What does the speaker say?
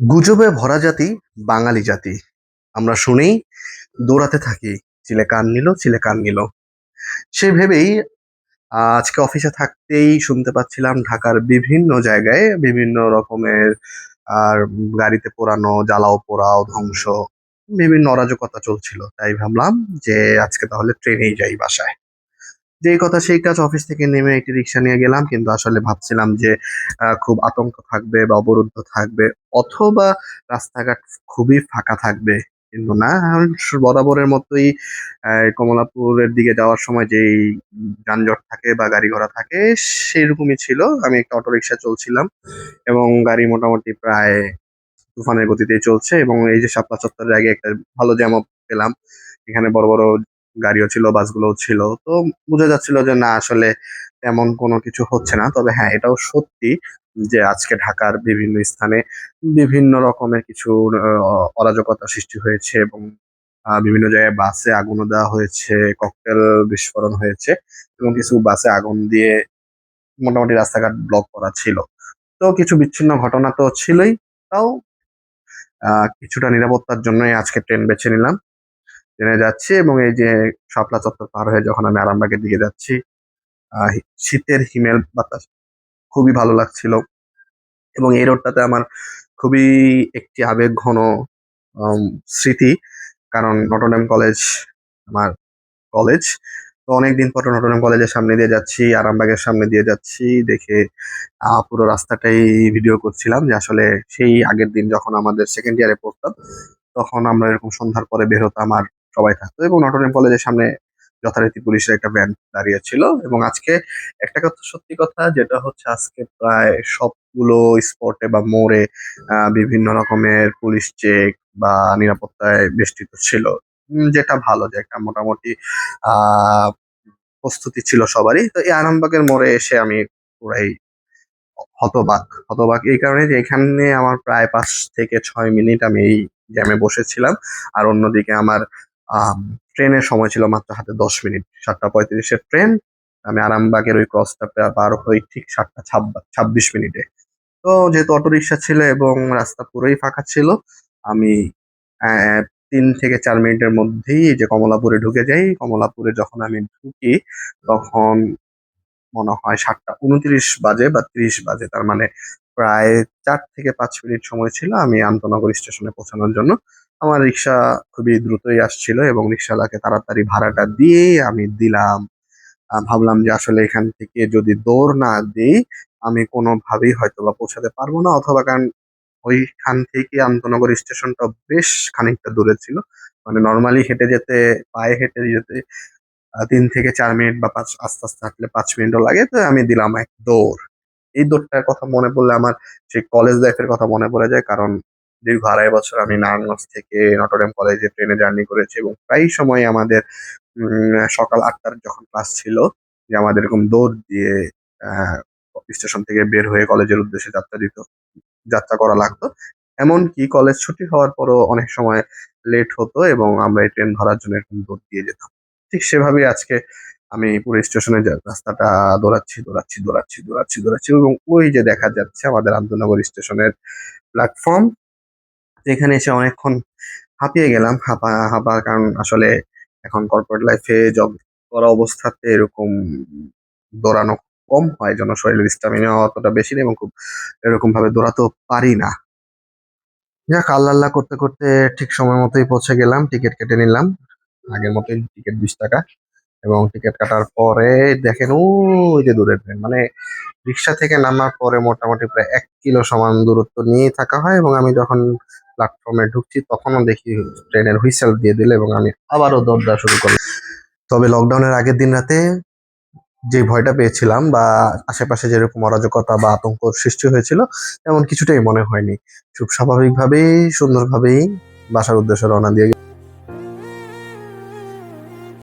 গুজবে ভরা জাতি বাঙালি জাতি। আমরা শুনেই দৌড়াতে থাকি, চিলে কান নিল, চিলে কান নিল। সে ভেবেই আজকে অফিসে থাকতেই শুনতে পাচ্ছিলাম ঢাকার বিভিন্ন জায়গায় বিভিন্ন রকমের আর গাড়িতে পোড়ানো, জ্বালাও পোড়াও, ধ্বংস, বিভিন্ন অরাজকতা চলছিল। তাই ভাবলাম যে আজকে তাহলে ট্রেনেই যাই বাসায়। যেই কথা সেই কাজ অফিস থেকে নেমে একটি রিক্সা নিয়ে গেলাম, কিন্তু আসলে ভাবছিলাম যে খুব আতঙ্ক থাকবে বা অবরুদ্ধ থাকবে অথবা রাস্তাঘাট খুবই ফাঁকা থাকবে। কিন্তু না বরাবরের মতোই কমলাপুরের দিকে যাওয়ার সময় যেই যানজট থাকে বা গাড়ি ঘোড়া থাকে সেরকমই ছিল। আমি একটা অটো রিক্সা চলছিলাম এবং গাড়ি মোটামুটি প্রায় তুফানের গতিতেই চলছে এবং এই যে শাপলা চত্বরের আগে একটা ভালো জ্যাম পেলাম। এখানে বড় বড় গাড়িও ছিল, বাসগুলোও ছিল। তো বোঝা যাচ্ছিল যে না, আসলে তেমন কোনো কিছু হচ্ছে না। তবে হ্যাঁ এটাও সত্যি যে আজকে ঢাকার বিভিন্ন স্থানে বিভিন্ন রকমের কিছু অরাজকতা সৃষ্টি হয়েছে এবং বিভিন্ন জায়গায় বাসে আগুনও দেওয়া হয়েছে, ককটেল বিস্ফোরণ হয়েছে এবং কিছু বাসে আগুন দিয়ে মোটামুটি রাস্তাঘাট ব্লক করা ছিল। তো কিছু বিচ্ছিন্ন ঘটনা তো ছিলই, তাও কিছুটা নিরাপত্তার জন্যই আজকে ট্রেন বেছে নিলাম। ট্রেনে যাচ্ছি এবং এই যে শাপলা চত্বর পার হয়ে যখন আমি আরামবাগের দিকে যাচ্ছি শীতের হিমেল বাতাস খুবই ভালো লাগছিল এবং এই রোডটাতে আমার খুবই একটি আবেগ ঘন স্মৃতি কারণ নটরডেম কলেজ আমার কলেজ। তো অনেকদিন পর নটরডেম কলেজের সামনে দিয়ে যাচ্ছি, আরামবাগের সামনে দিয়ে যাচ্ছি, দেখে পুরো রাস্তাটাই ভিডিও করছিলাম যে আসলে সেই আগের দিন যখন আমাদের সেকেন্ড ইয়ারে পড়তাম, তখন আমরা এরকম সন্ধ্যার পরে বের হতাম আর সবাই থাকতো এবং নটরডেম কলেজের সামনে যথারীতি পুলিশের একটা ভ্যান দাঁড়িয়ে ছিল এবং আজকে একটা কথা সত্যি কথা যেটা হচ্ছে আজকে প্রায় সবগুলো স্পটে বা মোড়ে বিভিন্ন রকমের পুলিশ চেক বা নিরাপত্তায় বেষ্টিত ছিল। যেটা ভালো যে একটা মোটামুটি প্রস্তুতি ছিল সবারই। তো এই আরামবাগের মোড়ে এসে আমি পুরাই হতবাক হতবাক এই কারণে যে এখানে আমার প্রায় পাঁচ থেকে ছয় মিনিট আমি এই জ্যামে বসেছিলাম। আর অন্যদিকে আমার আম, ট্রেনের সময় ছিল মাত্র হাতে দশ মিনিট, সাতটা পঁয়ত্রিশের ট্রেন, আমি আরামবাগের ওই ক্রসটা পার হই ঠিক সাতটা ছাব্বা- ছাব্বিশ মিনিটে। তো যেহেতু অটো রিক্সা ছিল এবং রাস্তা পুরোই ফাঁকা ছিল, আমি তিন থেকে চার মিনিটের মধ্যেই যে কমলাপুরে ঢুকে যাই, কমলাপুরে যখন আমি ঢুকি, তখন মনে হয় সাতটা উনত্রিশ বাজে বা ত্রিশ বাজে, তার মানে প্রায় চার থেকে পাঁচ মিনিট সময় ছিল আমি আন্তনগর স্টেশনে পৌঁছানোর জন্য। আমার রিক্সা খুবই দ্রুতই আসছিল এবং রিক্সাওয়ালাকে তাড়াতাড়ি ভাড়াটা দিয়ে আমি দিলাম। ভাবলাম যে আসলে এখান থেকে যদি দৌড় না দিই, আমি কোনোভাবেই হয়তো বা পৌঁছাতে পারব না। অথবা কারণ ওইখান থেকে আন্তনগর স্টেশনটা বেশ খানিকটা দূরে ছিল। মানে নর্মালি হেঁটে যেতে, পায়ে হেঁটে যেতে তিন থেকে চার মিনিট বা পাঁচ, আস্তে আস্তে হাঁটলে পাঁচ মিনিটও লাগে। তো আমি দিলাম এক দৌড়। এই দৌড়টার কথা মনে পড়লে আমার সেই কলেজ লাইফের কথা মনে পড়ে যায়। কারণ দীর্ঘ আড়াই বছর আমি নারায়ণগঞ্জ থেকে নটরডেম কলেজে ট্রেনে জার্নি করেছি এবং প্রায় সময় আমাদের সকাল আটটার যখন ক্লাস ছিল, যে আমাদের এরকম দৌড় দিয়ে স্টেশন থেকে বের হয়ে কলেজের উদ্দেশ্যে যাত্রা দিত, যাত্রা করা লাগতো। এমনকি কলেজ ছুটি হওয়ার পরও অনেক সময় লেট হতো এবং আমরা এই ট্রেন ধরার জন্য এরকম দৌড় দিয়ে যেতাম। ঠিক সেভাবেই আজকে আমি পুরো স্টেশনের যে রাস্তাটা দৌড়াচ্ছি দৌড়াচ্ছি দৌড়াচ্ছি দৌড়াচ্ছি দৌড়াচ্ছি এবং ওই যে দেখা যাচ্ছে আমাদের আন্তনগর স্টেশনের প্ল্যাটফর্ম যেখানে এসে অনেকক্ষণ হাঁপিয়ে গেলাম, হাঁপা হাঁপা কারণ আসলে এখন কর্পোরেট লাইফে জব করা অবস্থাতে এরকম দৌড়ানো কম হয় যেন শরীরের স্টামিনা অতটা বেশি নেই এবং খুব এরকম ভাবে দৌড়াতেও পারি না। যাক, আল্লাহ করতে করতে ঠিক সময় মতোই পৌঁছে গেলাম টিকিট কেটে নিলাম, আগের মতোই টিকিট বিশ টাকা এবং টিকিট কাটার পরে দেখেন ওই যে দূরের ট্রেন মানে রিক্সা থেকে নামার পরে মোটামুটি প্রায় এক কিলো সমান দূরত্ব নিয়ে থাকা হয় এবং আমি যখন প্ল্যাটফর্মে ঢুকছি, তখনও দেখি ট্রেনের হুইসেল দিয়ে দিলে এবং আমি আবারও দৌড় শুরু করলাম। তবে লকডাউনের আগের দিন রাতে যে ভয়টা পেয়েছিলাম বা আশেপাশে যেরকম অরাজকতা বা আতঙ্ক সৃষ্টি হয়েছিল, তেমন কিছুটাই মনে হয়নি। খুব স্বাভাবিকভাবেই, সুন্দরভাবেই বাসার উদ্দেশ্যে রওনা দিয়ে